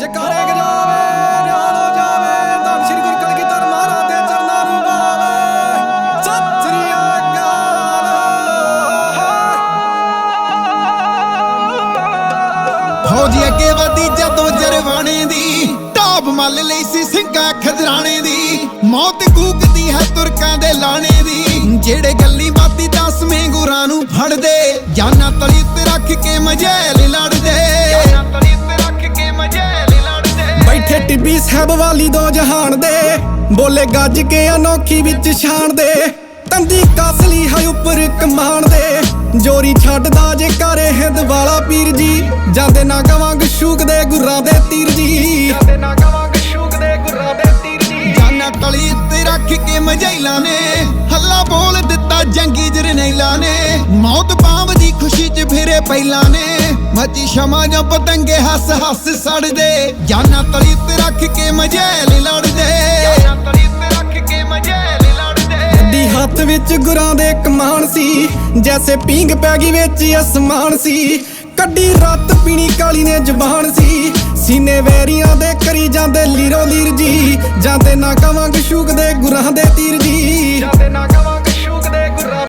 ਜਕਾਰੇ ਗਜਾਵੇ ਨਿਹਾਲੋ ਜਾਵੇ, ਧੰਨ ਸ਼੍ਰੀ ਗੁਰੂ ਕਲਗੀਧਰ ਮਹਾਰਾਜ ਦੇ ਚਰਨਾਂ ਨੂੰ ਪਾਵੇ ਸਤਿ ਸ੍ਰੀ ਅਕਾਲ। ਫੌਜੀ ਅੱਗੇ ਵਧੀ ਜਦੋਂ ਜਰਵਾਣੇ ਦੀ, ਢਾਬ ਮੱਲ ਲਈ ਸੀ ਸਿੰਘਾਂ ਖਜਰਾਣੇ ਦੀ। ਮੌਤ ਕੂਕਦੀ ਹੈ ਤੁਰਕਾਂ ਦੇ ਲਾਣੇ ਦੀ। ਜਿਹੜੇ ਗੱਲੀ ਬਾਤੀ ਦਸਵੇਂ ਗੁਰਾਂ ਨੂੰ ਫੜਦੇ, ਜਾਨਾਂ ਤਲੀ ਤੇ ਰੱਖ ਕੇ ਮਜੈਲ ਲੜ ਬੈਠੇ ਟਿੱਬੀ ਸਾਹਿਬ ਵਾਲੀ ਦੋ ਜਹਾਨ ਦੇ। ਬੋਲੇ ਗੱਜ ਕੇ ਅਨੋਖੀ ਵਿੱਚ ਛਾਣ ਦੇ। ਤੰਦੀ ਕਾਸਲੀ ਹੈ ਉੱਪਰ ਕਮਾਨ ਦੇ। ਜੋਰੀ ਛੱਡਦਾ ਜੇ ਕਰੇ ਹਿੰਦ ਵਾਲਾ ਪੀਰ ਜੀ। ਜਾਂਦੇ ਨਾ ਗਵਾਂਗ ਸ਼ੂਕ ਦੇ ਗੁਰਾਂ ਦੇ ਤੀਰ ਜੀ। ਜਾਂਦੇ ਨਾ ਗਵਾਂਗ ਸ਼ੂਕ ਦੇ ਗੁਰਾਂ ਦੇ ਤੀਰ ਜੀ। ਜਾਨਾਂ ਤਲੀ ਤੇ ਰੱਖ ਕੇ ਮਜੈਲਾਂ ਨੇ। ਹੱਲਾ ਬੋਲ ਦਿੱਤਾ ਜੰਗੀ ਜਰਨੈਲਾਂ ਨੇ। ਮੌਤ ਬਾਂਵ ਦੀ ਖੁਸ਼ੀ 'ਚ ਫਿਰੇ ਪਹਿਲਾਂ ਨੇ। ਮੱਚੀ ਸ਼ਮਾ ਜਾਂ ਪਤੰਗੇ ਹੱਸ ਹੱਸ ਸੜਦੇ। ਜਾਨਾਂ ਤਲੀ ਤੇ ਰੱਖ ਕੇ ਮਜੈਲ ਲੜਦੇ। ਜਾਨਾਂ ਤਲੀ ਤੇ ਰੱਖ ਕੇ ਮਜੈਲ ਲੜਦੇ। ਗੱਡੀ ਹੱਥ ਵਿੱਚ ਗੁਰਾਂ ਦੇ ਕਮਾਨ ਸੀ। ਜੈਸੇ ਪੀਂਗ ਪੈ ਗਈ ਵਿੱਚ ਅਸਮਾਨ ਸੀ। ਕੱਢੀ ਰਾਤ ਪੀਣੀ ਕਾਲੀ ਨੇ ਜ਼ਬਾਨ ਸੀ। ਸੀਨੇ ਵੈਰੀਆਂ ਦੇ ਕਰੀ ਜਾਂਦੇ ਲੀਰੋ ਲੀਰ ਜੀ। ਜਾਂਦੇ ਨਾ ਕਵਾਂਗ ਸ਼ੂਕ ਦੇ ਗੁਰਾਂ ਦੇ ਤੀਰ ਜੀ।